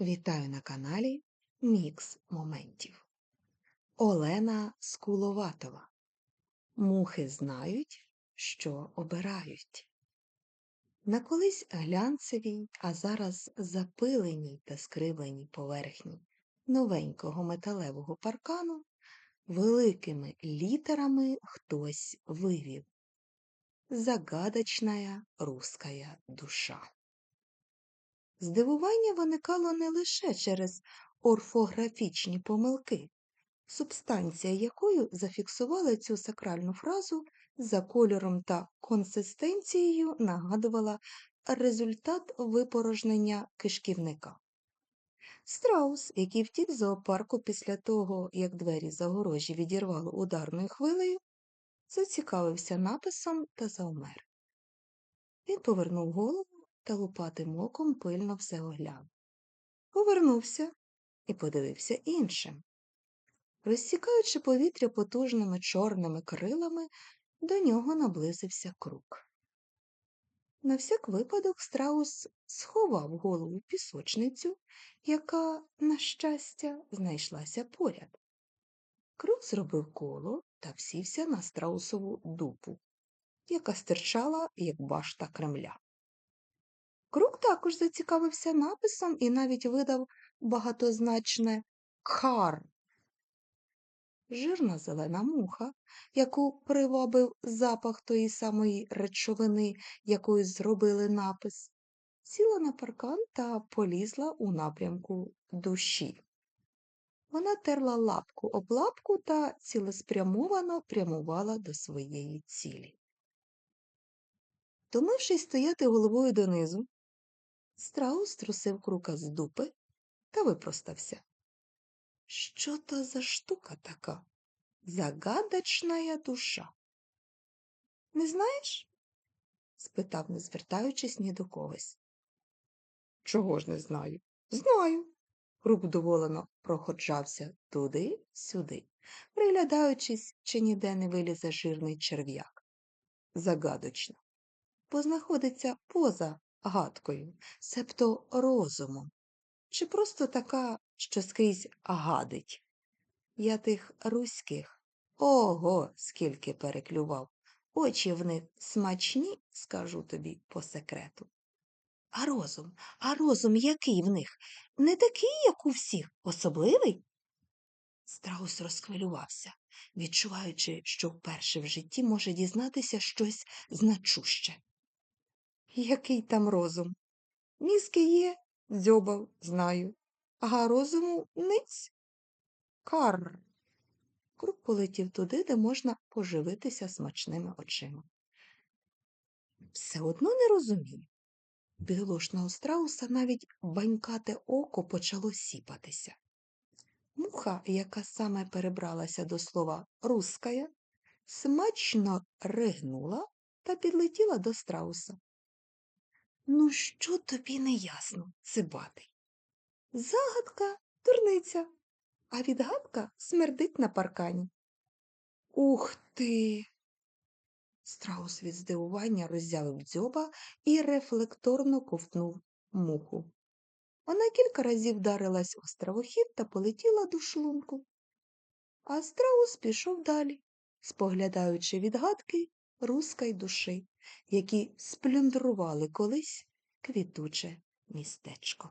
Вітаю на каналі Мікс Моментів. Олена Скуловатова. Мухи знають, що обирають. На колись глянцевій, а зараз запиленій та скривленій поверхні новенького металевого паркану великими літерами хтось вивів Загадочная русская душа. Здивування виникало не лише через орфографічні помилки, субстанція якою зафіксувала цю сакральну фразу за кольором та консистенцією нагадувала результат випорожнення кишківника. Страус, який втік зоопарку після того, як двері загорожі відірвало ударною хвилею, зацікавився написом та завмер. Він повернув голову та лупатим оком пильно все оглянув. Повернувся і подивився іншим. Розсікаючи повітря потужними чорними крилами, до нього наблизився крук. На всяк випадок страус сховав голову пісочницю, яка, на щастя, знайшлася поряд. Крук зробив коло та всівся на страусову дупу, яка стирчала, як башта Кремля. Крук також зацікавився написом і навіть видав багатозначне «кхар». Жирна зелена муха, яку привабив запах тої самої речовини, якою зробили напис, сіла на паркан та полізла у напрямку душі. Вона терла лапку об лапку та цілеспрямовано прямувала до своєї цілі. Томившись стояти головою донизу, страус трусив крука з дупи та випростався. Що то за штука така? Загадочная душа. Не знаєш? спитав, не звертаючись ні до когось. Чого ж не знаю? Знаю. Крук вдоволено проходжався туди-сюди, приглядаючись, чи ніде не вилізе жирний черв'як. Загадочно, бо знаходиться поза гадкою, себто розумом, чи просто така, що скрізь гадить. Я тих руських ого, скільки переклював. Очі в них смачні, скажу тобі по секрету. А розум, а розум який в них? Не такий, як у всіх, особливий? Страус розхвилювався, відчуваючи, що вперше в житті може дізнатися щось значуще. Який там розум? Мізки є, дзьобав, знаю, а розуму ниць. Карр. Круг полетів туди, де можна поживитися смачними очима. Все одно не розумію. Бідолашного страуса навіть банькате око почало сіпатися. Муха, яка саме перебралася до слова руская, смачно ригнула та підлетіла до страуса. Ну, що тобі не ясно, цибатий? Загадка дурниця, а відгадка смердить на паркані. Ух ти! Страус від здивування роззявив дзьоба і рефлекторно ковтнув муху. Вона кілька разів вдарилась у стравохід та полетіла до шлунку. А страус пішов далі, споглядаючи відгадки руской душі, які сплюндрували колись квітуче містечко.